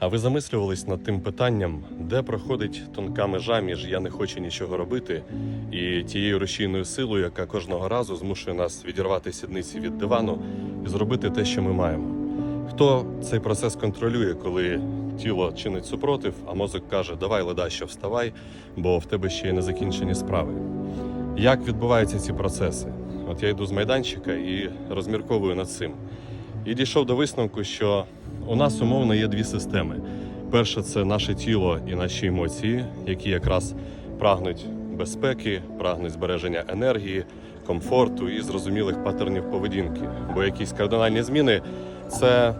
А ви замислювались над тим питанням, де проходить тонка межа між я не хочу нічого робити і тією рушійною силою, яка кожного разу змушує нас відірвати сідниці від дивану і зробити те, що ми маємо? Хто цей процес контролює, коли тіло чинить супротив, а мозок каже: Давай, ледащо, вставай, бо в тебе ще є незакінчені справи. Як відбуваються ці процеси? От я йду з майданчика і розмірковую над цим. І дійшов до висновку, що у нас умовно є дві системи. Перша це наше тіло і наші емоції, які якраз прагнуть безпеки, прагнуть збереження енергії, комфорту і зрозумілих паттернів поведінки. Бо якісь кардинальні зміни це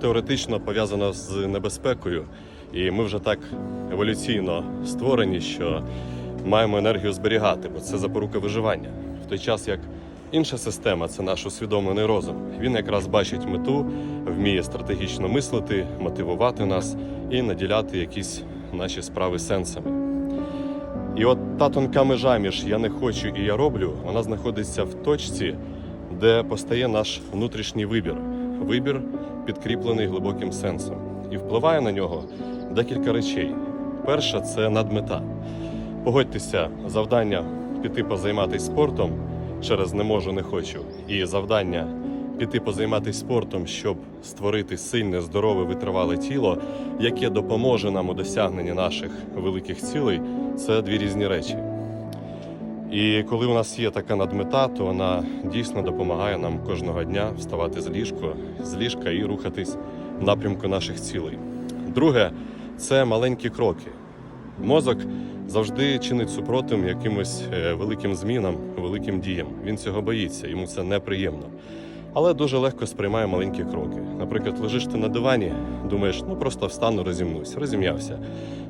теоретично пов'язано з небезпекою. І ми вже так еволюційно створені, що маємо енергію зберігати, бо це запорука виживання. В той час як інша система це наш усвідомлений розум. Він якраз бачить мету, вміє стратегічно мислити, мотивувати нас і наділяти якісь наші справи сенсами. І от та тонка межа між я не хочу і я роблю, вона знаходиться в точці, де постає наш внутрішній вибір. Вибір підкріплений глибоким сенсом. І впливає на нього декілька речей. Перша це надмета. Погодьтеся, завдання піти позайматися спортом через не можу, не хочу. І завдання піти позайматися спортом, щоб створити сильне, здорове, витривале тіло, яке допоможе нам у досягненні наших великих цілей, це дві різні речі. І коли у нас є така надмета, то вона дійсно допомагає нам кожного дня вставати з ліжка, з ліжка і рухатись в напрямку наших цілей. Друге це маленькі кроки. Мозок завжди чинить супротив якимось е, великим змінам, великим діям. Він цього боїться, йому це неприємно. Але дуже легко сприймає маленькі кроки. Наприклад, лежиш ти на дивані, думаєш, ну просто встану, розімнусь, розім'явся.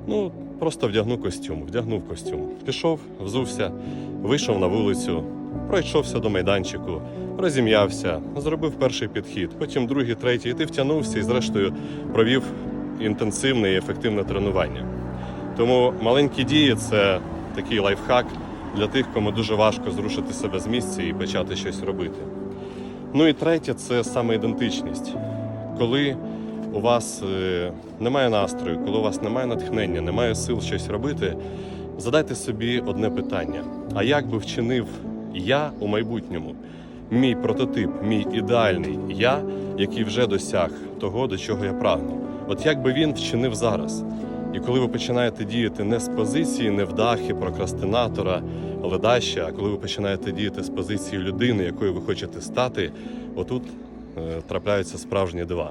Ну, просто вдягну костюм, вдягнув костюм. Пішов, взувся, вийшов на вулицю, пройшовся до майданчику, розім'явся, зробив перший підхід, потім другий, третій, і ти втягнувся і, зрештою, провів інтенсивне і ефективне тренування. Тому маленькі дії це такий лайфхак для тих, кому дуже важко зрушити себе з місця і почати щось робити. Ну і третє це самоідентичність. Коли у вас е, немає настрою, коли у вас немає натхнення, немає сил щось робити, задайте собі одне питання: а як би вчинив я у майбутньому? Мій прототип, мій ідеальний я, який вже досяг того, до чого я прагну. От як би він вчинив зараз? І коли ви починаєте діяти не з позиції невдахи, прокрастинатора, ледаща, а коли ви починаєте діяти з позиції людини, якою ви хочете стати, отут е, трапляються справжні дива.